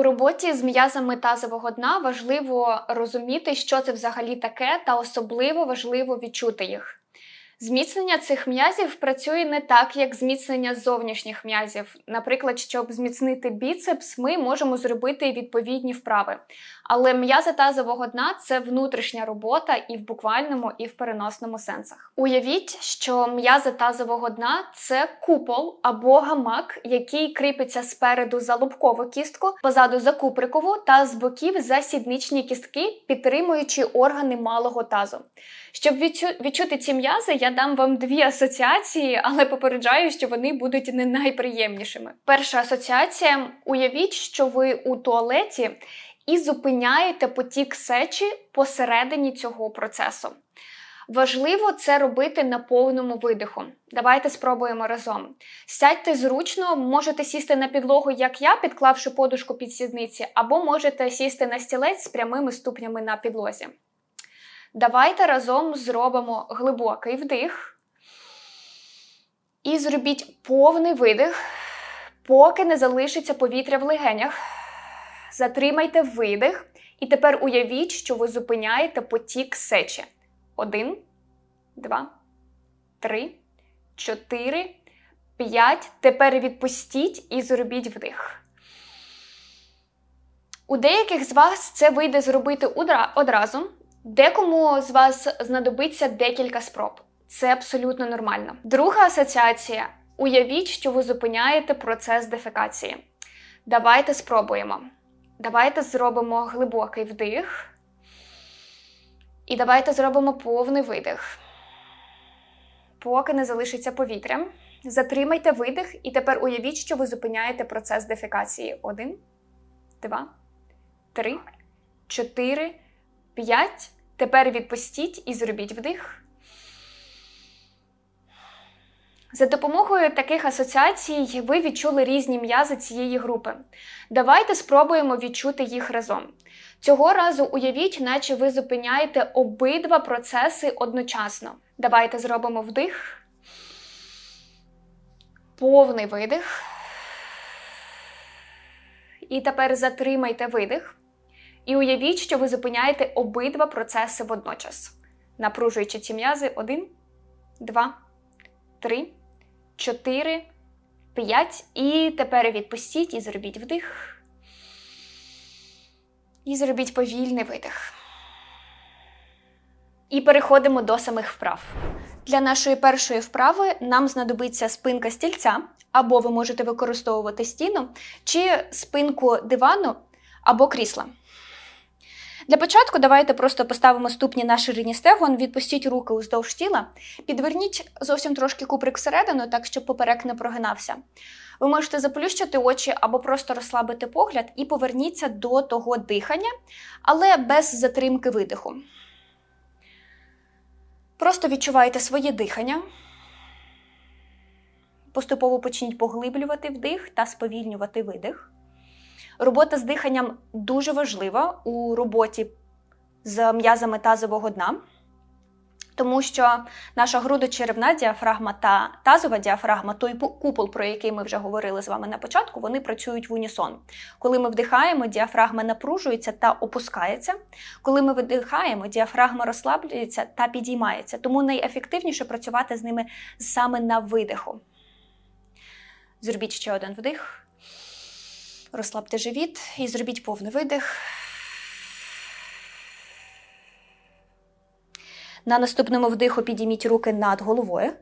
У роботі з м'язами тазового дна важливо розуміти, що це взагалі таке, та особливо важливо відчути їх. Зміцнення цих м'язів працює не так, як зміцнення зовнішніх м'язів. Наприклад, щоб зміцнити біцепс, ми можемо зробити відповідні вправи. Але м'язи тазового дна це внутрішня робота і в буквальному, і в переносному сенсах. Уявіть, що м'язи тазового дна це купол або гамак, який кріпиться спереду за лобкову кістку, позаду за куприкову та з боків за сідничні кістки, підтримуючи органи малого тазу. Щоб відчу- відчути ці м'язи, я дам вам дві асоціації, але попереджаю, що вони будуть не найприємнішими. Перша асоціація: уявіть, що ви у туалеті і зупиняєте потік сечі посередині цього процесу. Важливо це робити на повному видиху. Давайте спробуємо разом. Сядьте зручно, можете сісти на підлогу, як я, підклавши подушку під сідниці, або можете сісти на стілець з прямими ступнями на підлозі. Давайте разом зробимо глибокий вдих. І зробіть повний видих, поки не залишиться повітря в легенях. Затримайте видих. І тепер уявіть, що ви зупиняєте потік сечі. Один, два, три, чотири, п'ять. Тепер відпустіть і зробіть вдих. У деяких з вас це вийде зробити одразу. Декому з вас знадобиться декілька спроб. Це абсолютно нормально. Друга асоціація: уявіть, що ви зупиняєте процес дефекації. Давайте спробуємо. Давайте зробимо глибокий вдих. І давайте зробимо повний видих. Поки не залишиться повітря. Затримайте видих, і тепер уявіть, що ви зупиняєте процес дефекації. Один, два, три, чотири, п'ять. Тепер відпустіть і зробіть вдих. За допомогою таких асоціацій ви відчули різні м'язи цієї групи. Давайте спробуємо відчути їх разом. Цього разу уявіть, наче ви зупиняєте обидва процеси одночасно. Давайте зробимо вдих, повний видих. І тепер затримайте видих. І уявіть, що ви зупиняєте обидва процеси водночас, напружуючи ці м'язи один, два, три, чотири, п'ять. І тепер відпустіть і зробіть вдих. І зробіть повільний видих. І переходимо до самих вправ. Для нашої першої вправи нам знадобиться спинка стільця, або ви можете використовувати стіну, чи спинку дивану або крісла. Для початку давайте просто поставимо ступні на ширині стегон, відпустіть руки уздовж тіла, підверніть зовсім трошки куприк всередину, так щоб поперек не прогинався. Ви можете заплющити очі або просто розслабити погляд і поверніться до того дихання, але без затримки видиху. Просто відчувайте своє дихання. Поступово почніть поглиблювати вдих та сповільнювати видих. Робота з диханням дуже важлива у роботі з м'язами тазового дна, тому що наша грудочеревна діафрагма та тазова діафрагма, той купол, про який ми вже говорили з вами на початку, вони працюють в унісон. Коли ми вдихаємо, діафрагма напружується та опускається. Коли ми видихаємо, діафрагма розслаблюється та підіймається. Тому найефективніше працювати з ними саме на видиху. Зробіть ще один вдих. Розслабте живіт і зробіть повний видих. На наступному вдиху підійміть руки над головою.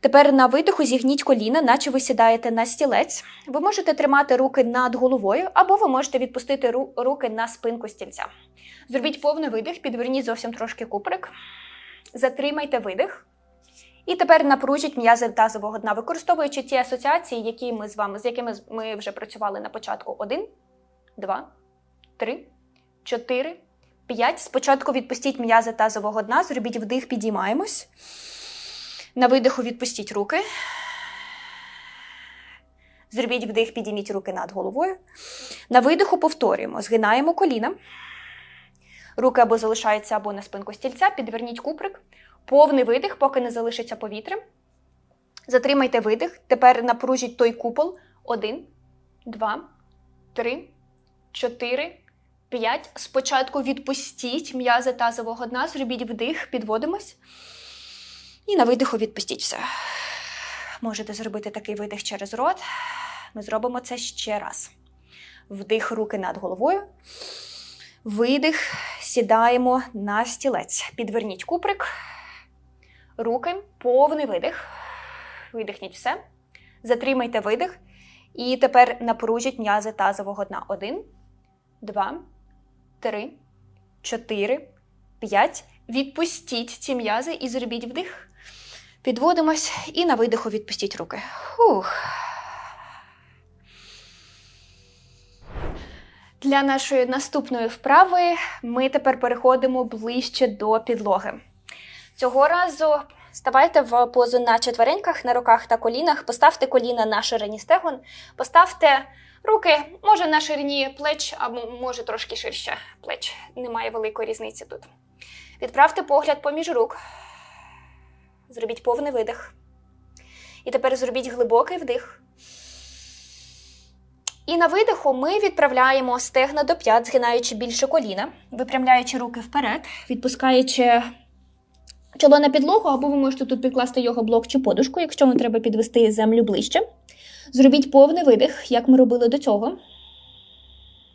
Тепер на видиху зігніть коліна, наче ви сідаєте на стілець. Ви можете тримати руки над головою, або ви можете відпустити ру- руки на спинку стільця. Зробіть повний видих, підверніть зовсім трошки куприк. Затримайте видих. І тепер напружіть м'язи тазового дна, використовуючи ті асоціації, які ми з вами, з якими ми вже працювали на початку. Один, два, три, чотири, п'ять. Спочатку відпустіть м'язи тазового дна, зробіть вдих, підіймаємось. На видиху відпустіть руки. Зробіть вдих, підійміть руки над головою. На видиху повторюємо. Згинаємо коліна. Руки або залишаються, або на спинку стільця. Підверніть куприк. Повний видих, поки не залишиться повітря. Затримайте видих. Тепер напружіть той купол. Один, два, три, чотири, п'ять. Спочатку відпустіть м'язи тазового дна, зробіть вдих, підводимось. І на видиху відпустіть все. Можете зробити такий видих через рот. Ми зробимо це ще раз. Вдих руки над головою. Видих, сідаємо на стілець. Підверніть куприк. Руки, повний видих. Видихніть все. Затримайте видих. І тепер напружіть м'язи тазового дна. Один, два, три, чотири, п'ять. Відпустіть ці м'язи і зробіть вдих. Підводимось і на видиху відпустіть руки. Фух. Для нашої наступної вправи ми тепер переходимо ближче до підлоги. Цього разу ставайте в позу на четвереньках, на руках та колінах, поставте коліна на ширині стегон, поставте руки, може на ширині плеч, або може трошки ширше плеч. Немає великої різниці тут. Відправте погляд поміж рук. Зробіть повний видих. І тепер зробіть глибокий вдих. І на видиху ми відправляємо стегна до п'ят, згинаючи більше коліна, випрямляючи руки вперед, відпускаючи чоло на підлогу, або ви можете тут підкласти його блок чи подушку, якщо вам треба підвести землю ближче. Зробіть повний видих, як ми робили до цього,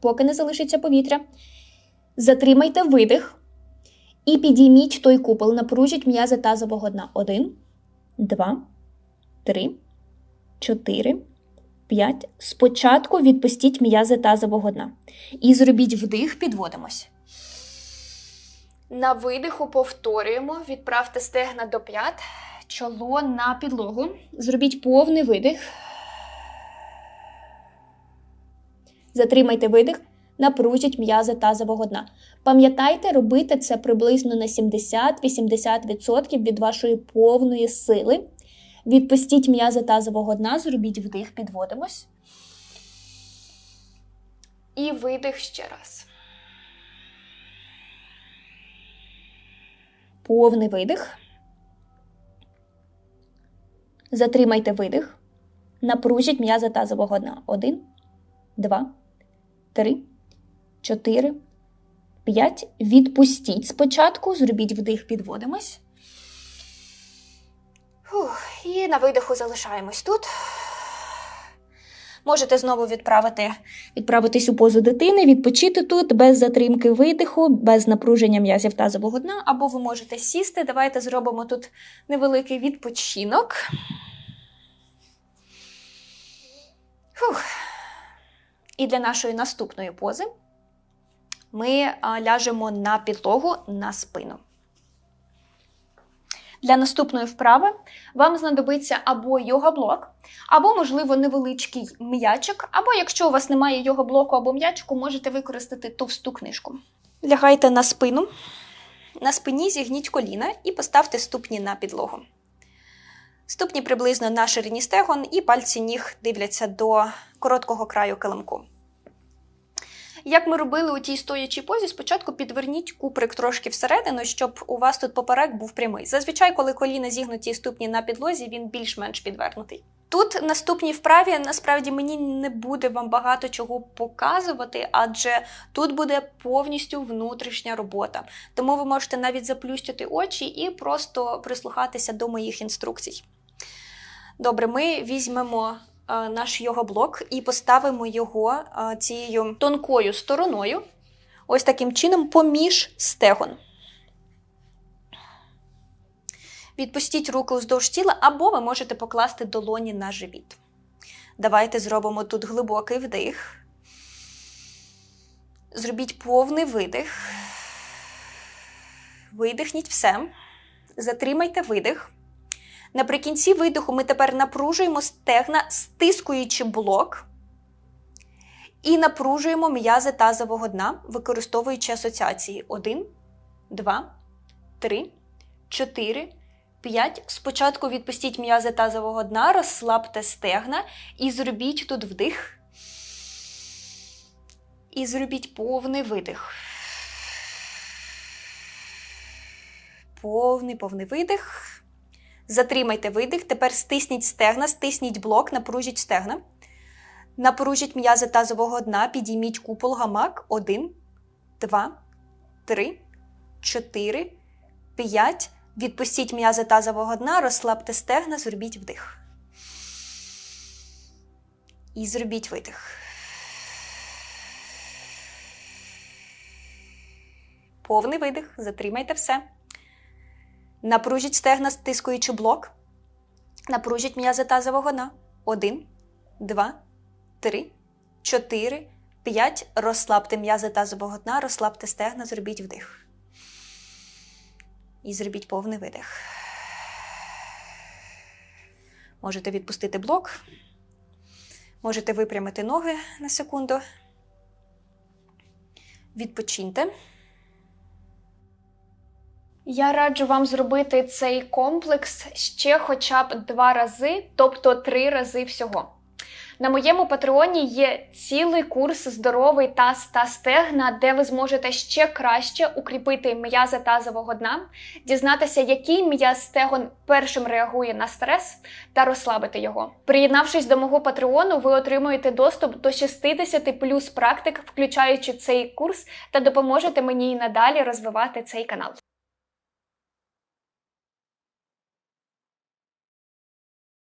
поки не залишиться повітря. Затримайте видих і підійміть той купол, напружіть м'язи тазового дна. Один, два, три, чотири. 5. Спочатку відпустіть м'язи тазового дна. І зробіть вдих, підводимось. На видиху повторюємо. Відправте стегна до п'ят, чоло на підлогу. Зробіть повний видих. Затримайте видих, напружіть м'язи тазового дна. Пам'ятайте, робити це приблизно на 70-80% від вашої повної сили. Відпустіть м'язи тазового дна, зробіть вдих, підводимось. І видих ще раз. Повний видих. Затримайте видих. Напружіть м'язи тазового дна. Один, два, три, чотири, п'ять. Відпустіть спочатку. Зробіть вдих, підводимось. Фух, і на видиху залишаємось тут. Можете знову відправити, відправитись у позу дитини, відпочити тут без затримки видиху, без напруження м'язів тазового дна, або ви можете сісти. Давайте зробимо тут невеликий відпочинок. Фух. І для нашої наступної пози ми ляжемо на підлогу на спину. Для наступної вправи вам знадобиться або йога-блок, або, можливо, невеличкий м'ячик, або якщо у вас немає йога-блоку або м'ячику, можете використати товсту книжку. Лягайте на спину, на спині зігніть коліна і поставте ступні на підлогу. Ступні приблизно на ширині стегон, і пальці ніг дивляться до короткого краю килимку. Як ми робили у тій стоячій позі, спочатку підверніть куприк трошки всередину, щоб у вас тут поперек був прямий. Зазвичай, коли коліна зігнуті і ступні на підлозі, він більш-менш підвернутий. Тут наступній вправі насправді мені не буде вам багато чого показувати, адже тут буде повністю внутрішня робота. Тому ви можете навіть заплющити очі і просто прислухатися до моїх інструкцій. Добре, ми візьмемо е, наш його-блок і поставимо його е, цією тонкою стороною, ось таким чином, поміж стегон. Відпустіть руки уздовж тіла, або ви можете покласти долоні на живіт. Давайте зробимо тут глибокий вдих. Зробіть повний видих. Видихніть все. Затримайте видих. Наприкінці видиху ми тепер напружуємо стегна, стискуючи блок. І напружуємо м'язи тазового дна, використовуючи асоціації. Один, два, три, чотири, п'ять. Спочатку відпустіть м'язи тазового дна, розслабте стегна і зробіть тут вдих. І зробіть повний видих. Повний повний видих. Затримайте видих. Тепер стисніть стегна, стисніть блок, напружіть стегна. Напружіть м'язи тазового дна, підійміть купол гамак. Один, два, три, чотири, п'ять. Відпустіть м'язи тазового дна, розслабте стегна, зробіть вдих. І зробіть видих. Повний видих. Затримайте все. Напружіть стегна, стискуючи блок. Напружіть м'язи тазового дна. Один, два, три, чотири, п'ять. Розслабте м'язи тазового дна, розслабте стегна, зробіть вдих. І зробіть повний видих. Можете відпустити блок. Можете випрямити ноги на секунду. Відпочиньте. Я раджу вам зробити цей комплекс ще хоча б два рази, тобто три рази всього. На моєму патреоні є цілий курс здоровий таз та стегна, де ви зможете ще краще укріпити м'язи тазового дна, дізнатися, який м'яз стегон першим реагує на стрес, та розслабити його. Приєднавшись до мого патреону, ви отримуєте доступ до 60 плюс практик, включаючи цей курс, та допоможете мені і надалі розвивати цей канал.